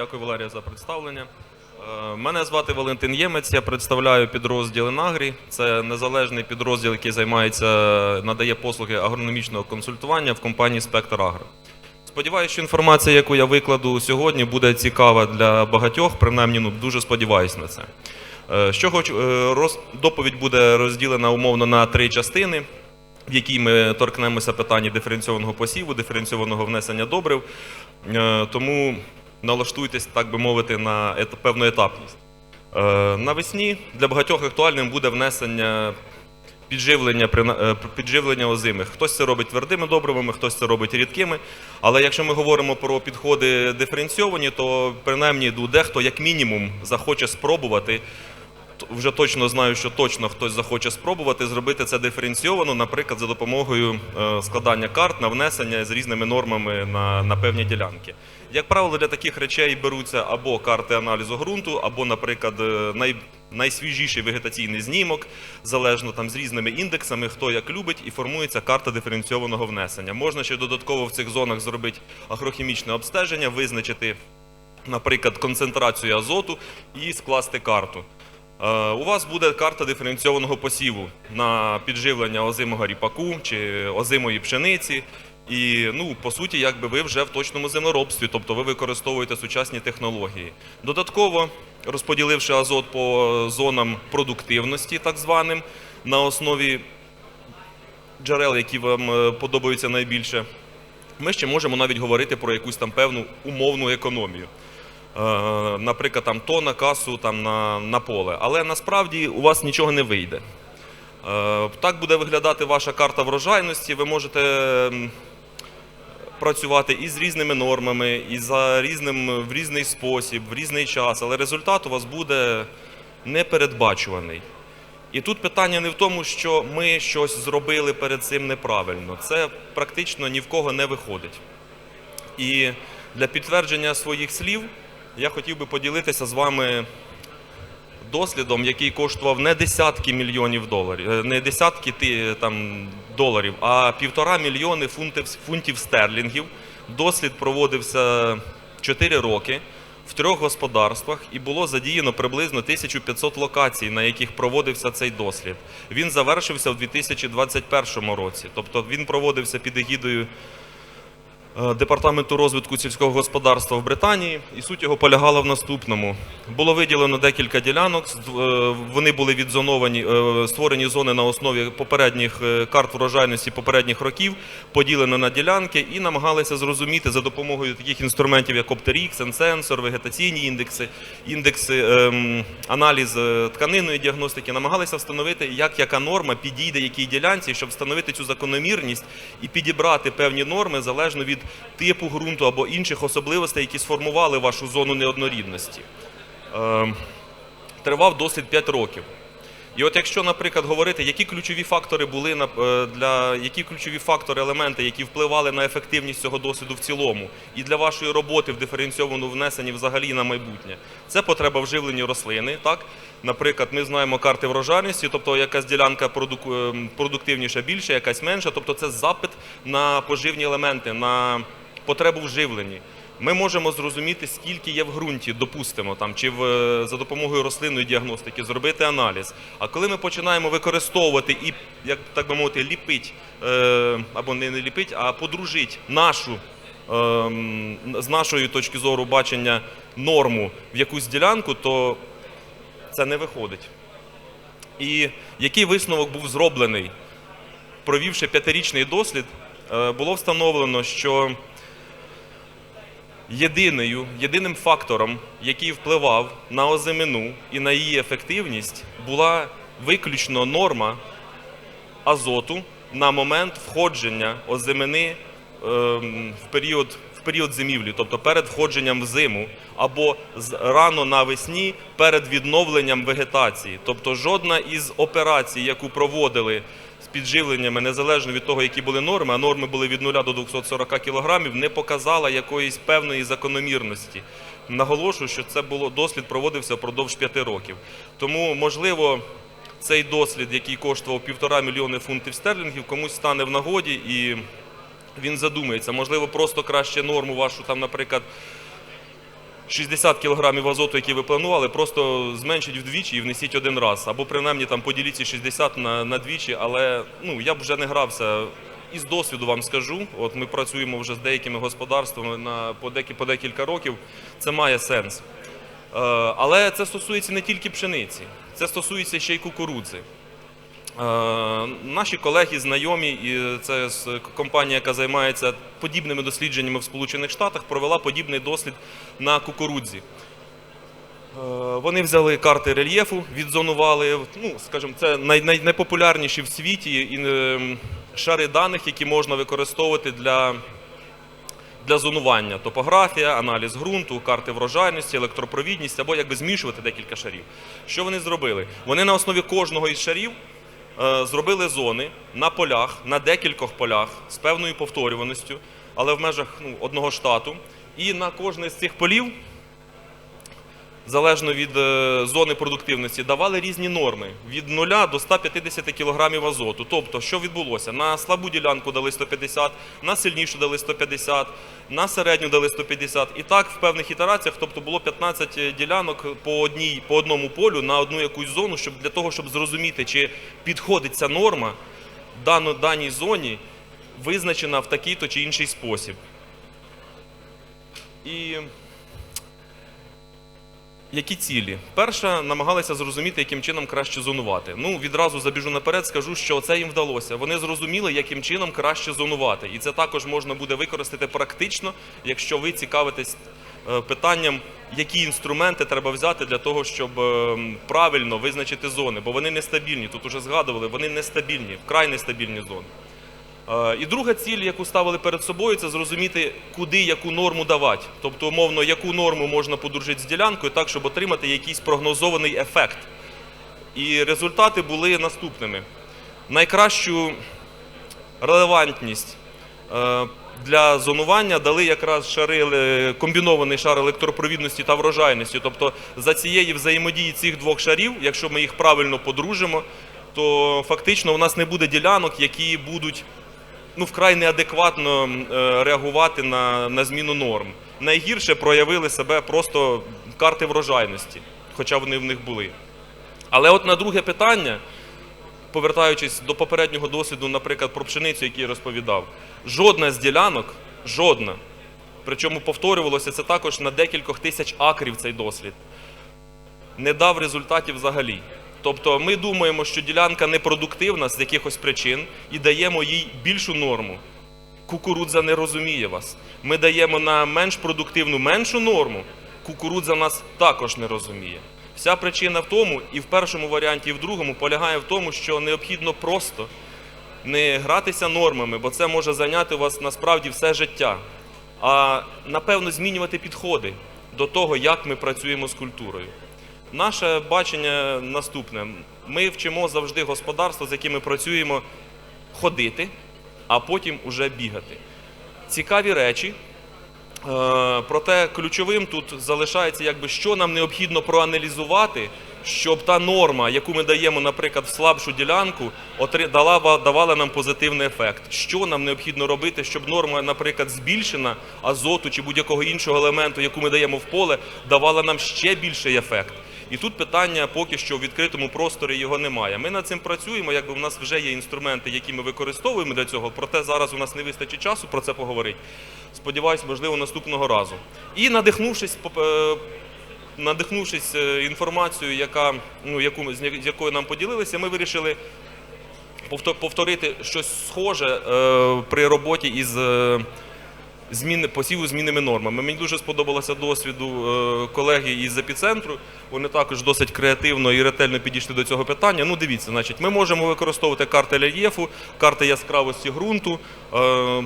Дякую, Валерія, за представлення. Е, Мене звати Валентин Ємець. Я представляю підрозділ Інагрі. Це незалежний підрозділ, який займається, надає послуги агрономічного консультування в компанії Спектр Агро. Сподіваюся, що інформація, яку я викладу сьогодні, буде цікава для багатьох. Принаймні, ну дуже сподіваюся на це. Е, Що хочу, е, роз- доповідь буде розділена умовно на три частини, в якій ми торкнемося питання диференційованого посіву, диференційованого внесення добрив. Тому налаштуйтесь, так би мовити, на певну етапність. Е, Навесні для багатьох актуальним буде внесення підживлення, е, підживлення озимих. Хтось це робить твердими добривами, хтось це робить рідкими. Але якщо ми говоримо про підходи диференційовані, то принаймні дехто як мінімум захоче спробувати. Вже точно знаю, що точно хтось захоче спробувати зробити це диференційовано, наприклад, за допомогою е, складання карт на внесення з різними нормами на, на певні ділянки. Як правило, для таких речей беруться або карти аналізу ґрунту, або, наприклад, е, най, найсвіжіший вегетаційний знімок, залежно там з різними індексами, хто як любить, і формується карта диференційованого внесення. Можна ще додатково в цих зонах зробити агрохімічне обстеження, визначити, наприклад, концентрацію азоту і скласти карту. Е, У вас буде карта диференційованого посіву на підживлення озимого ріпаку чи озимої пшениці. І ну, по суті, якби ви вже в точному землеробстві, тобто ви використовуєте сучасні технології. Додатково, розподіливши азот по зонам продуктивності, так званим, на основі джерел, які вам е, подобаються найбільше, ми ще можемо навіть говорити про якусь там певну умовну економію. Е, наприклад, там то на касу, там на, на поле. Але насправді у вас нічого не вийде. Е, Так буде виглядати ваша карта врожайності. Ви можете працювати і з різними нормами, і за різним в різний спосіб, в різний час, але результат у вас буде непередбачуваний. І тут питання не в тому, що ми щось зробили перед цим неправильно. Це практично ні в кого не виходить. І для підтвердження своїх слів я хотів би поділитися з вами дослідом, який коштував не десятки мільйонів доларів, е, не десятки ти, там, доларів, а півтора мільйони фунтів, фунтів стерлінгів. Дослід проводився 4 роки в трьох господарствах і було задіяно приблизно 1500 локацій, на яких проводився цей дослід. Він завершився в 2021 році, тобто він проводився під егідою е, Департаменту розвитку сільського господарства в Британії, і суть його полягала в наступному: було виділено декілька ділянок. е, Вони були відзоновані, е, створені зони на основі попередніх е, карт врожайності попередніх років, поділено на ділянки і намагалися зрозуміти за допомогою таких інструментів, як Opterix, сенсор, вегетаційні індекси, індекси, ем, аналіз е, тканинної діагностики, намагалися встановити, як яка норма підійде якій ділянці, щоб встановити цю закономірність і підібрати певні норми залежно від типу ґрунту або інших особливостей, які сформували вашу зону неоднорідності. Ем, Тривав досвід 5 років. І от якщо, наприклад, говорити, які ключові фактори були е, для які ключові фактори, елементи, які впливали на ефективність цього досвіду в цілому, і для вашої роботи в диференційованому внесенні взагалі на майбутнє, це потреба вживлення рослини. Так, наприклад, ми знаємо карти врожайності, тобто якась ділянка продук- е, продуктивніша більше, якась менша, тобто це запит на поживні елементи, на потребу в живленні. Ми можемо зрозуміти, скільки є в ґрунті, допустимо, там, чи в, е, за допомогою рослинної діагностики зробити аналіз. А коли ми починаємо використовувати і, як так би мовити, ліпить, е, або не, не ліпить, а подружить нашу, ем, з нашої точки зору бачення норму в якусь ділянку, то це не виходить. І який висновок був зроблений? Провівши п'ятирічний дослід, е, було встановлено, що єдиною, єдиним фактором, який впливав на озимину і на її ефективність, була виключно норма азоту на момент входження озимини ем, в період, в період зимівлі, тобто перед входженням в зиму, або рано навесні перед відновленням вегетації. Тобто жодна із операцій, яку проводили з підживленнями, незалежно від того, які були норми, а норми були від 0 до 240 кг, не показала якоїсь певної закономірності. Наголошую, що це було дослід проводився впродовж 5 років. Тому, можливо, цей дослід, який коштував півтора мільйони фунтів стерлінгів, комусь стане в нагоді і він задумається. Можливо, просто краще норму вашу там, наприклад, 60 кг азоту, які ви планували, просто зменшіть вдвічі і внесіть один раз. Або принаймні там поділіть ці 60 на, на двічі, але ну, я б вже не грався. Із досвіду вам скажу, от ми працюємо вже з деякими господарствами на, по, декі, по декілька років, це має сенс. Е, але це стосується не тільки пшениці, це стосується ще й кукурудзи. Е, Наші колеги, знайомі, і це компанія, яка займається подібними дослідженнями в Сполучених Штатах, провела подібний дослід на кукурудзі. Е, Вони взяли карти рельєфу, відзонували. Ну, скажімо, це най, най, найпопулярніші в світі і, ем, шари даних, які можна використовувати для, для зонування. Топографія, аналіз ґрунту, карти врожайності, електропровідність або якби змішувати декілька шарів. Що вони зробили? Вони на основі кожного із шарів е, зробили зони на полях, на декількох полях з певною повторюваністю, але в межах ну, одного штату. І на кожне з цих полів залежно від е, зони продуктивності, давали різні норми від 0 до 150 кг азоту. Тобто, що відбулося? На слабу ділянку дали 150, на сильнішу дали 150, на середню дали 150. І так в певних ітераціях, тобто було 15 ділянок по, одній, по одному полю на одну якусь зону, щоб для того, щоб зрозуміти, чи підходить ця норма дану, даній зоні, визначена в такий-то чи інший спосіб. І які цілі? Перша намагалися зрозуміти, яким чином краще зонувати. Ну, відразу забіжу наперед, скажу, що це їм вдалося. Вони зрозуміли, яким чином краще зонувати. І це також можна буде використати практично, якщо ви цікавитесь е, питанням, які інструменти треба взяти для того, щоб е, правильно визначити зони. Бо вони нестабільні. Тут уже згадували, вони нестабільні, вкрай нестабільні зони. Е, І друга ціль, яку ставили перед собою, це зрозуміти, куди яку норму давати. Тобто, умовно, яку норму можна подружити з ділянкою, так, щоб отримати якийсь прогнозований ефект. І результати були наступними: найкращу релевантність е, для зонування дали якраз шари, комбінований шар електропровідності та врожайності. Тобто за цієї взаємодії цих двох шарів, якщо ми їх правильно подружимо, то фактично у нас не буде ділянок, які будуть ну, вкрай неадекватно е, реагувати на, на зміну норм. Найгірше проявили себе просто карти врожайності, хоча вони в них були. Але от на друге питання, повертаючись до попереднього досвіду, наприклад, про пшеницю, який я розповідав, жодна з ділянок, жодна, причому повторювалося це також на декількох тисяч акрів цей дослід, не дав результатів взагалі. Тобто ми думаємо, що ділянка непродуктивна з якихось причин і даємо їй більшу норму. Кукурудза не розуміє вас. Ми даємо на менш продуктивну меншу норму, кукурудза нас також не розуміє. Вся причина в тому, і в першому варіанті, і в другому, полягає в тому, що необхідно просто не гратися нормами, бо це може зайняти вас насправді все життя. А напевно змінювати підходи до того, як ми працюємо з культурою. Наше бачення наступне: ми вчимо завжди господарство, з яким ми працюємо, ходити, а потім уже бігати. Цікаві речі. Е, Проте ключовим тут залишається, якби що нам необхідно проаналізувати, щоб та норма, яку ми даємо, наприклад, в слабшу ділянку, дала, давала нам позитивний ефект. Що нам необхідно робити, щоб норма, наприклад, збільшена азоту чи будь-якого іншого елементу, яку ми даємо в поле, давала нам ще більший ефект. І тут питання поки що в відкритому просторі його немає. Ми над цим працюємо, якби в нас вже є інструменти, які ми використовуємо для цього. Проте зараз у нас не вистачить часу про це поговорити. Сподіваюсь, можливо, наступного разу. І надихнувшись, е, надихнувшись е, інформацією, яка, ну, яку, з якою нам поділилися, ми вирішили повторити щось схоже е, при роботі із зміни посіву змінними нормами. Мені дуже сподобалося досвіду е, колеги із епіцентру. Вони також досить креативно і ретельно підійшли до цього питання. Ну, дивіться, значить, ми можемо використовувати карти рельєфу, карти яскравості ґрунту, е,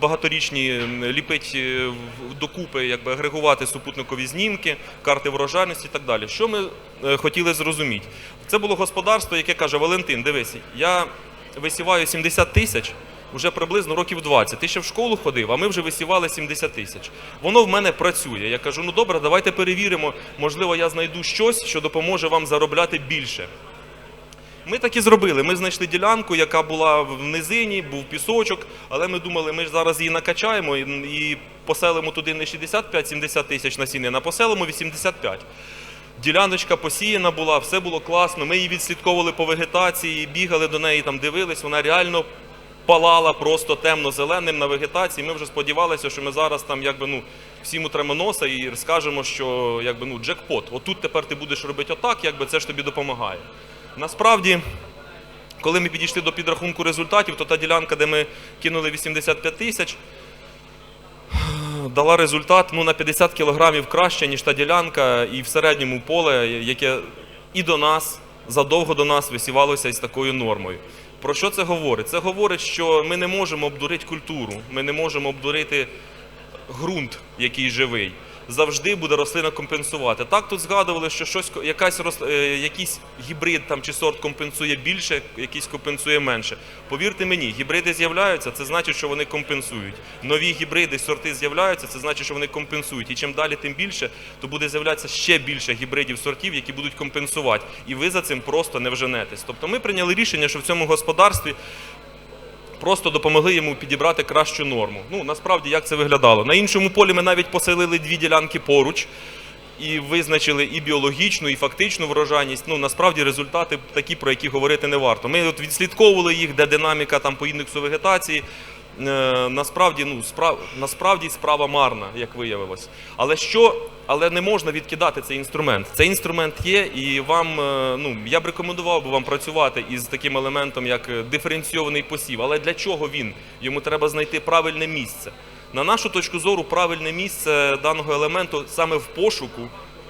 багаторічні ліпить е, докупи, якби агрегувати супутникові знімки, карти врожайності і так далі. Що ми хотіли зрозуміти? Це було господарство, яке каже: Валентин, дивись, я висіваю 70 тисяч вже приблизно років 20. Ти ще в школу ходив, а ми вже висівали 70 тисяч. Воно в мене працює. Я кажу: ну добре, давайте перевіримо. Можливо, я знайду щось, що допоможе вам заробляти більше. Ми так і зробили. Ми знайшли ділянку, яка була в низині, був пісочок, але ми думали, ми ж зараз її накачаємо і, поселимо туди не 65-70 тисяч насіння, а поселимо 85. Діляночка посіяна була, все було класно. Ми її відслідковували по вегетації, бігали до неї, там дивились. Вона реально палала просто темно-зеленим на вегетації. Ми вже сподівалися, що ми зараз там якби ну всім утремо носа і скажемо, що якби ну джекпот. Отут тепер ти будеш робити отак, якби це ж тобі допомагає. Насправді. Коли ми підійшли до підрахунку результатів, то та ділянка, де ми кинули 85 тисяч, дала результат ну, на 50 кілограмів краще, ніж та ділянка, і в середньому поле, яке і до нас, задовго до нас висівалося із такою нормою. Про що це говорить? Це говорить, що ми не можемо обдурити культуру, ми не можемо обдурити ґрунт, який живий. Завжди буде рослина компенсувати. Так тут згадували, що щось якась е, якийсь гібрид там чи сорт компенсує більше, якийсь компенсує менше. Повірте мені, гібриди з'являються, це значить, що вони компенсують. Нові гібриди, сорти з'являються, це значить, що вони компенсують. І чим далі, тим більше, то буде з'являтися ще більше гібридів сортів, які будуть компенсувати. І ви за цим просто не вженетесь. Тобто ми прийняли рішення, що в цьому господарстві просто допомогли йому підібрати кращу норму. Ну насправді як це виглядало? На іншому полі ми навіть поселили дві ділянки поруч. І визначили і біологічну, і фактичну врожайність. Ну насправді результати такі, про які говорити не варто. Ми от відслідковували їх, де динаміка там по індексу вегетації. Е, насправді, ну справ, насправді справа марна, як виявилось. Але що, але не можна відкидати цей інструмент. Цей інструмент є, і вам е, ну я б рекомендував би вам працювати із таким елементом, як е, диференційований посів. Але для чого він? Йому треба знайти правильне місце. На нашу точку зору, правильне місце даного елементу саме в пошуку,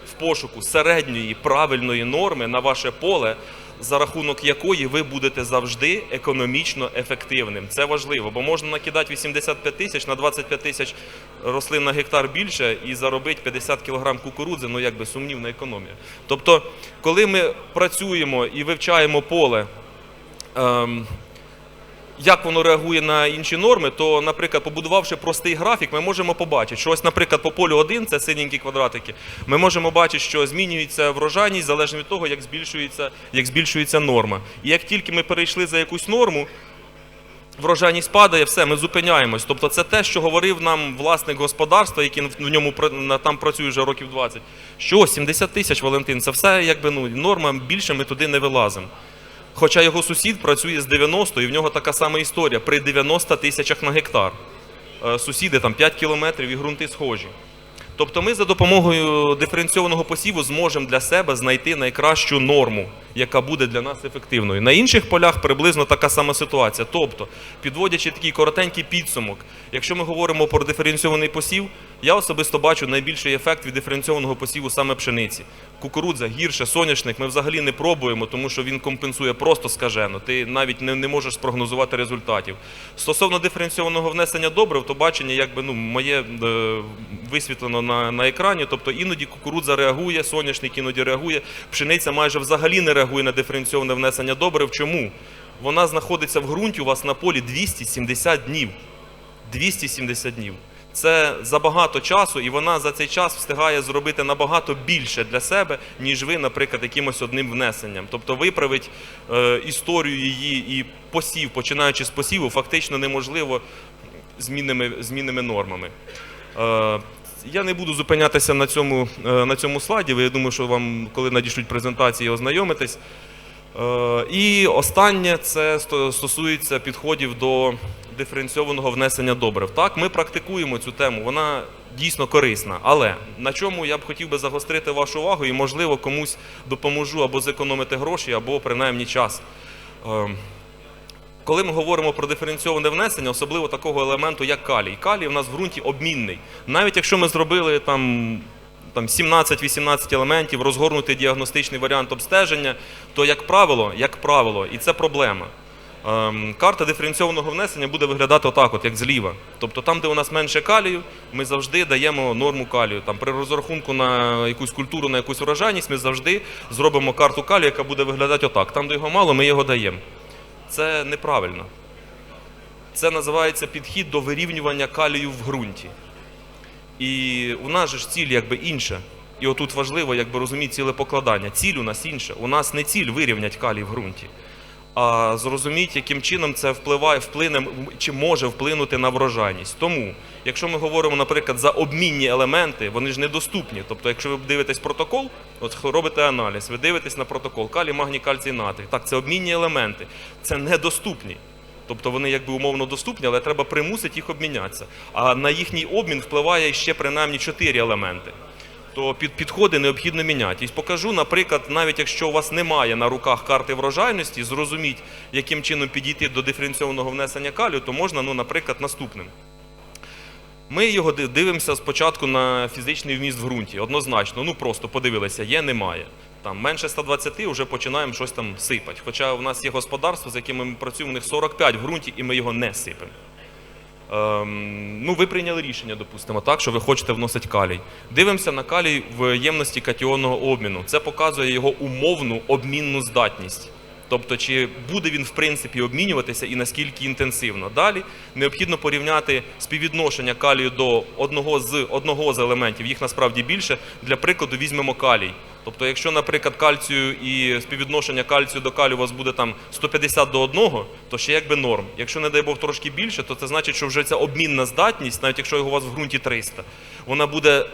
в пошуку середньої правильної норми на ваше поле, за рахунок якої ви будете завжди економічно ефективним. Це важливо, бо можна накидати 85 тисяч на 25 тисяч рослин на гектар більше і заробити 50 кг кукурудзи, ну якби сумнівна економія. Тобто, коли ми працюємо і вивчаємо поле. Ем, як воно реагує на інші норми, то, наприклад, побудувавши простий графік, ми можемо побачити, що ось, наприклад, по полю 1, це синенькі квадратики, ми можемо бачити, що змінюється врожайність залежно від того, як збільшується, як збільшується норма. І як тільки ми перейшли за якусь норму, врожайність падає, все, ми зупиняємось. Тобто це те, що говорив нам власник господарства, який в ньому там працює вже років 20. Що 70 тисяч, Валентин, це все якби ну, норма, більше ми туди не вилазимо. Хоча його сусід працює з 90 і в нього така сама історія при 90 тисячах на гектар. Е, Сусіди там 5 кілометрів і ґрунти схожі. Тобто ми за допомогою диференційованого посіву зможемо для себе знайти найкращу норму, яка буде для нас ефективною. На інших полях приблизно така сама ситуація. Тобто, підводячи такий коротенький підсумок, якщо ми говоримо про диференційований посів, я особисто бачу найбільший ефект від диференційованого посіву саме пшениці. Кукурудза гірше, соняшник ми взагалі не пробуємо, тому що він компенсує просто скажено. Ти навіть не, не можеш спрогнозувати результатів. Стосовно диференційованого внесення добрив, то бачення, якби ну моє е, висвітлено на, на екрані. Тобто іноді кукурудза реагує, соняшник іноді реагує. Пшениця майже взагалі не реагує на диференційоване внесення добрив. Чому? Вона знаходиться в ґрунті у вас на полі 270 днів. 270 днів. Це забагато часу, і вона за цей час встигає зробити набагато більше для себе, ніж ви, наприклад, якимось одним внесенням. Тобто виправити е, історію її і посів, починаючи з посіву, фактично неможливо змінними, змінними нормами. Е, я не буду зупинятися на цьому, е, на цьому слайді. Я думаю, що вам, коли надішлють презентації, ознайомитесь. Е, І останнє це стосується підходів до диференційованого внесення добрив. Так, ми практикуємо цю тему, вона дійсно корисна. Але на чому я б хотів би загострити вашу увагу і, можливо, комусь допоможу або зекономити гроші, або принаймні час. Е, Коли ми говоримо про диференційоване внесення, особливо такого елементу, як калій. Калій в нас в ґрунті обмінний. Навіть якщо ми зробили там там 17-18 елементів, розгорнутий діагностичний варіант обстеження, то, як правило, як правило, і це проблема. Ем, карта диференційованого внесення буде виглядати отак, от, як зліва. Тобто там, де у нас менше калію, ми завжди даємо норму калію. Там, при розрахунку на якусь культуру, на якусь урожайність, ми завжди зробимо карту калію, яка буде виглядати отак. Там, де його мало, ми його даємо. Це неправильно. Це називається підхід до вирівнювання калію в ґрунті. І у нас же ж ціль якби інша. І отут важливо якби розуміти ціле покладання. Ціль у нас інша. У нас не ціль вирівняти калій в ґрунті, а зрозуміти, яким чином це впливає, вплине чи може вплинути на врожайність. Тому, якщо ми говоримо, наприклад, за обмінні елементи, вони ж недоступні. Тобто, якщо ви дивитесь протокол, от робите аналіз, ви дивитесь на протокол калій, магній, кальцій, натрій. Так, це обмінні елементи, це недоступні. Тобто вони якби умовно доступні, але треба примусити їх обмінятися. А на їхній обмін впливає ще принаймні чотири елементи. То під підходи необхідно міняти. І покажу, наприклад, навіть якщо у вас немає на руках карти врожайності, зрозуміть, яким чином підійти до диференційованого внесення калію, то можна, ну, наприклад, наступним. Ми його дивимося спочатку на фізичний вміст в ґрунті. Однозначно, ну просто подивилися, є, немає. Там менше 120 вже починаємо щось там сипати. Хоча у нас є господарство, з якими ми працюємо, у них 45 в ґрунті, і ми його не сипемо. Ем, ну, ви прийняли рішення, допустимо, так, що ви хочете вносити калій. Дивимося на калій в ємності катіонного обміну. Це показує його умовну обмінну здатність. Тобто, чи буде він в принципі обмінюватися і наскільки інтенсивно. Далі необхідно порівняти співвідношення калію до одного з одного з елементів, їх насправді більше. Для прикладу візьмемо калій. Тобто, якщо, наприклад, кальцію і співвідношення кальцію до калію у вас буде там 150 до 1, то ще якби норм. Якщо, не дай Бог, трошки більше, то це значить, що вже ця обмінна здатність, навіть якщо його у вас в ґрунті 300, вона буде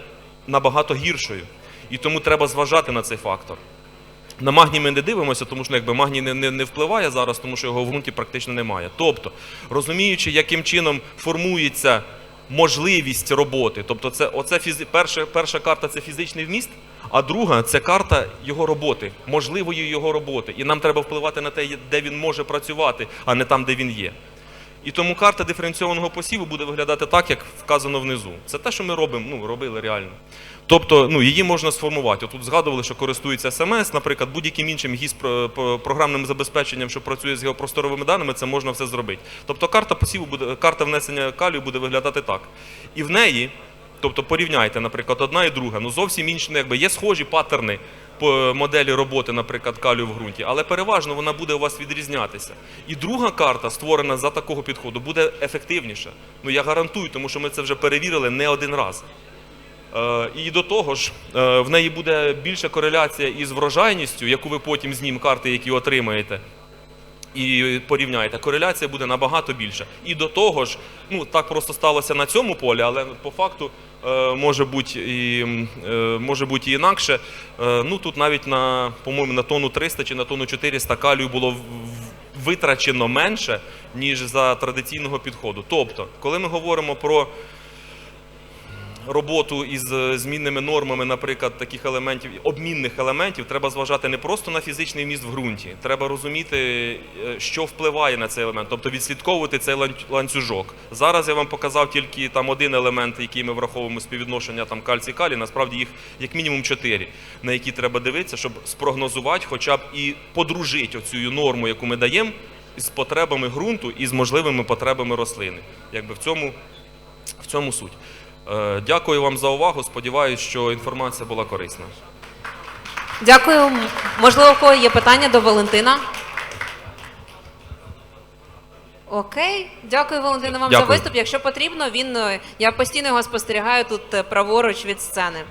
набагато гіршою. І тому треба зважати на цей фактор. На магній ми не дивимося, тому що якби магній не, не, не впливає зараз, тому що його в ґрунті практично немає. Тобто, розуміючи, яким чином формується можливість роботи, тобто, це оце фізи, перша, перша карта це фізичний вміст, а друга це карта його роботи, можливої його роботи. І нам треба впливати на те, де він може працювати, а не там, де він є. І тому карта диференційованого посіву буде виглядати так, як вказано внизу. Це те, що ми робимо, ну робили реально. Тобто, ну її можна сформувати. Отут згадували, що користується СМС, наприклад, будь-яким іншим гіс програмним забезпеченням, що працює з геопросторовими даними, це можна все зробити. Тобто карта посіву буде, карта внесення калію буде виглядати так. І в неї, тобто порівняйте, наприклад, одна і друга, ну зовсім інші, ну, якби є схожі паттерни по моделі роботи, наприклад, калію в ґрунті, але переважно вона буде у вас відрізнятися. І друга карта, створена за такого підходу, буде ефективніша. Ну я гарантую, тому що ми це вже перевірили не один раз. Е, І до того ж, е, в неї буде більша кореляція із врожайністю, яку ви потім з ним карти, які отримаєте, і порівняєте. Кореляція буде набагато більша. І до того ж, ну так просто сталося на цьому полі, але по факту е, може бути і е, може бути і інакше. Е, ну тут навіть на, по-моєму, на тонну 300 чи на тонну 400 калію було витрачено менше, ніж за традиційного підходу. Тобто, коли ми говоримо про роботу із е, змінними нормами, наприклад, таких елементів, обмінних елементів, треба зважати не просто на фізичний вміст в ґрунті. Треба розуміти, е, що впливає на цей елемент, тобто відслідковувати цей ланцюжок. Зараз я вам показав тільки там один елемент, який ми враховуємо співвідношення там кальцій калій. Насправді їх як мінімум чотири, на які треба дивитися, щоб спрогнозувати, хоча б і подружити оцю норму, яку ми даємо, з потребами ґрунту і з можливими потребами рослини. Якби в цьому, в цьому суть. Е, Дякую вам за увагу. Сподіваюсь, що інформація була корисна. Дякую. Можливо, у кого є питання до Валентина? Окей, дякую, Валентина, вам за виступ. Якщо потрібно, він е, я постійно його спостерігаю тут е, праворуч від сцени.